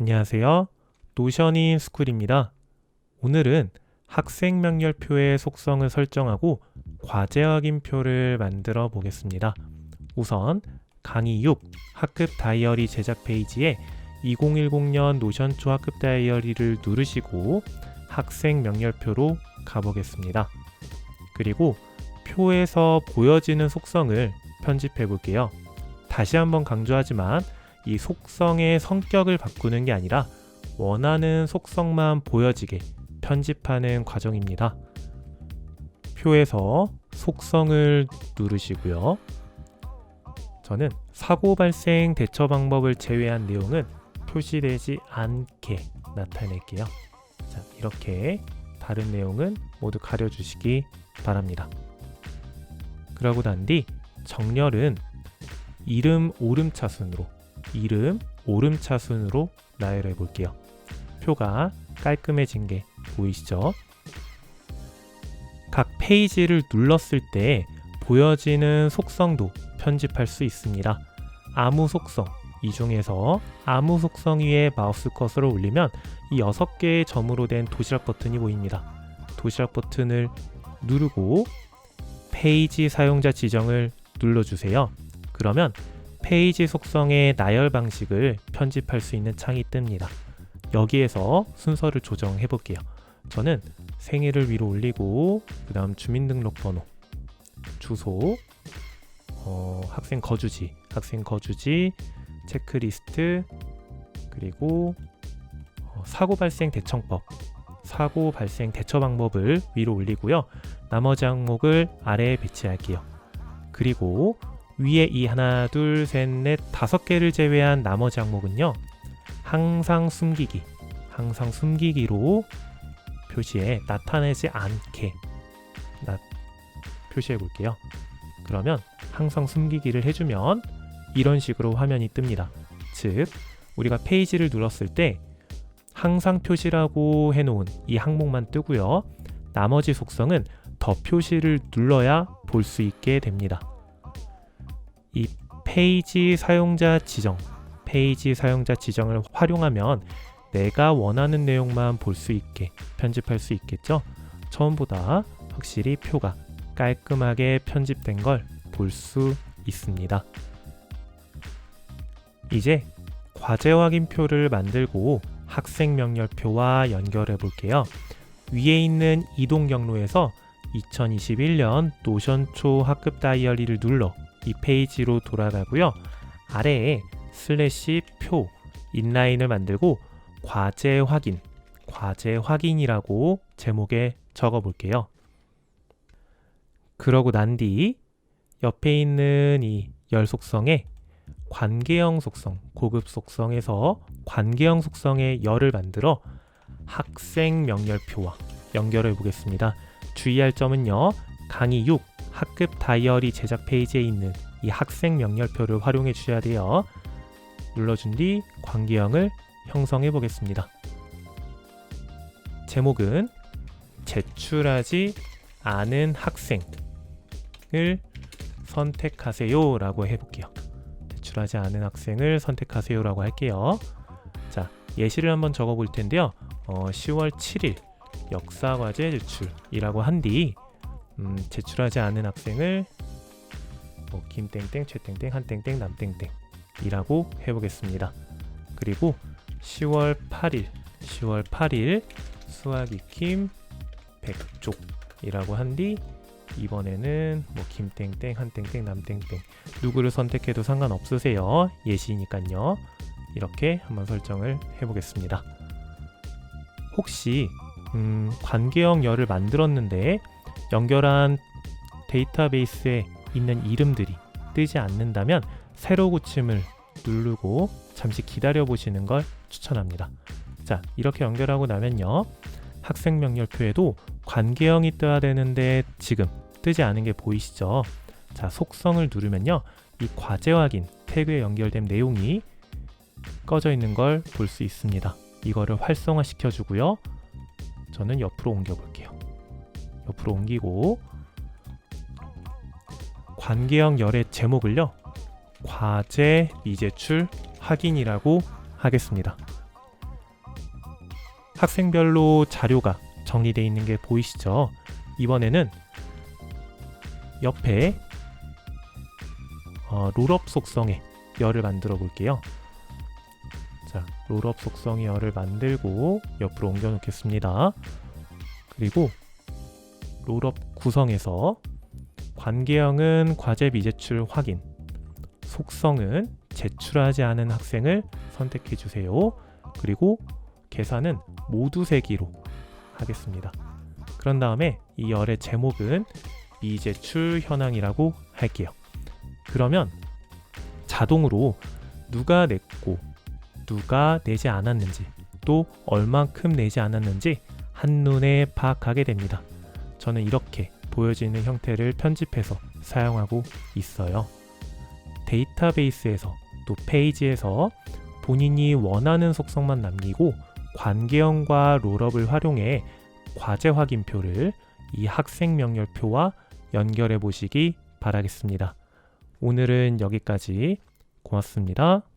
안녕하세요. 노션인 스쿨입니다. 오늘은 학생 명렬표의 속성을 설정하고 과제 확인표를 만들어 보겠습니다. 우선 강의 6 학급 다이어리 제작 페이지에 2010년 노션초 학급 다이어리를 누르시고 학생 명렬표로 가보겠습니다. 그리고 표에서 보여지는 속성을 편집해 볼게요. 다시 한번 강조하지만 이 속성의 성격을 바꾸는 게 아니라 원하는 속성만 보여지게 편집하는 과정입니다. 표에서 속성을 누르시고요. 저는 사고 발생 대처 방법을 제외한 내용은 표시되지 않게 나타낼게요. 자, 이렇게 다른 내용은 모두 가려주시기 바랍니다. 그러고 난 뒤 정렬은 이름 오름차순으로 이름 오름차 순으로 나열해 볼게요. 표가 깔끔해진 게 보이시죠? 각 페이지를 눌렀을 때 보여지는 속성도 편집할 수 있습니다. 아무 속성 이 중에서 아무 속성 위에 마우스 커서를 올리면 이 6개의 점으로 된 도시락 버튼이 보입니다. 도시락 버튼을 누르고 페이지 사용자 지정을 눌러주세요. 그러면 페이지 속성의 나열 방식을 편집할 수 있는 창이 뜹니다. 여기에서 순서를 조정해 볼게요. 저는 생일을 위로 올리고 그 다음 주민등록번호, 주소, 어, 학생 거주지, 학생 거주지, 체크리스트, 그리고 어, 사고 발생 대처법, 사고 발생 대처 방법을 위로 올리고요. 나머지 항목을 아래에 배치할게요. 그리고 위에 이 하나, 둘, 셋, 넷, 다섯 개를 제외한 나머지 항목은요. 항상 숨기기, 항상 숨기기로 표시에 나타내지 않게 나, 표시해 볼게요. 그러면 항상 숨기기를 해주면 이런 식으로 화면이 뜹니다. 즉, 우리가 페이지를 눌렀을 때 항상 표시라고 해놓은 이 항목만 뜨고요. 나머지 속성은 더 표시를 눌러야 볼 수 있게 됩니다. 이 페이지 사용자 지정, 페이지 사용자 지정을 활용하면 내가 원하는 내용만 볼 수 있게 편집할 수 있겠죠? 처음보다 확실히 표가 깔끔하게 편집된 걸 볼 수 있습니다. 이제 과제 확인표를 만들고 학생 명렬표와 연결해 볼게요. 위에 있는 이동 경로에서 2021년 노션초 학급 다이어리를 눌러 이 페이지로 돌아가고요. 아래에 슬래시 표 인라인을 만들고 과제 확인, 과제 확인이라고 제목에 적어 볼게요. 그러고 난 뒤 옆에 있는 이 열 속성에 관계형 속성, 고급 속성에서 관계형 속성의 열을 만들어 학생 명렬표와 연결해 보겠습니다. 주의할 점은요. 강의 6 학급 다이어리 제작 페이지에 있는 이 학생 명렬표를 활용해 주셔야 돼요. 눌러준 뒤 관계형을 형성해 보겠습니다. 제목은 제출하지 않은 학생을 선택하세요 라고 해볼게요. 제출하지 않은 학생을 선택하세요 라고 할게요. 자, 예시를 한번 적어 볼 텐데요. 어, 10월 7일 역사과제 제출이라고 한 뒤 음, 제출하지 않은 학생을 뭐 김땡땡, 최땡땡, 한땡땡, 남땡땡이라고 해보겠습니다. 그리고 10월 8일, 10월 8일 수학 익힘 100쪽이라고 한 뒤 이번에는 뭐 김땡땡, 한땡땡, 남땡땡 누구를 선택해도 상관없으세요. 예시니까요. 이렇게 한번 설정을 해보겠습니다. 혹시 음, 관계형 열을 만들었는데 연결한 데이터베이스에 있는 이름들이 뜨지 않는다면 새로 고침을 누르고 잠시 기다려 보시는 걸 추천합니다. 자, 이렇게 연결하고 나면요. 학생 명렬표에도 관계형이 떠야 되는데 지금 뜨지 않은 게 보이시죠? 자, 속성을 누르면요. 이 과제 확인 태그에 연결된 내용이 꺼져 있는 걸 볼 수 있습니다. 이거를 활성화 시켜 주고요. 저는 옆으로 옮겨 볼게요. 옆으로 옮기고 관계형 열의 제목을요. 과제 미제출 확인이라고 하겠습니다. 학생별로 자료가 정리되어 있는 게 보이시죠? 이번에는 옆에 어, 롤업 속성의 열을 만들어 볼게요. 자, 롤업 속성의 열을 만들고 옆으로 옮겨 놓겠습니다. 그리고 롤업 구성에서 관계형은 과제 미제출 확인, 속성은 제출하지 않은 학생을 선택해 주세요. 그리고 계산은 모두 세기로 하겠습니다. 그런 다음에 이 열의 제목은 미제출 현황이라고 할게요. 그러면 자동으로 누가 냈고 누가 내지 않았는지 또 얼만큼 내지 않았는지 한눈에 파악하게 됩니다. 저는 이렇게 보여지는 형태를 편집해서 사용하고 있어요. 데이터베이스에서 또 페이지에서 본인이 원하는 속성만 남기고 관계형과 롤업을 활용해 과제 확인표를 이 학생 명렬표와 연결해 보시기 바라겠습니다. 오늘은 여기까지 고맙습니다.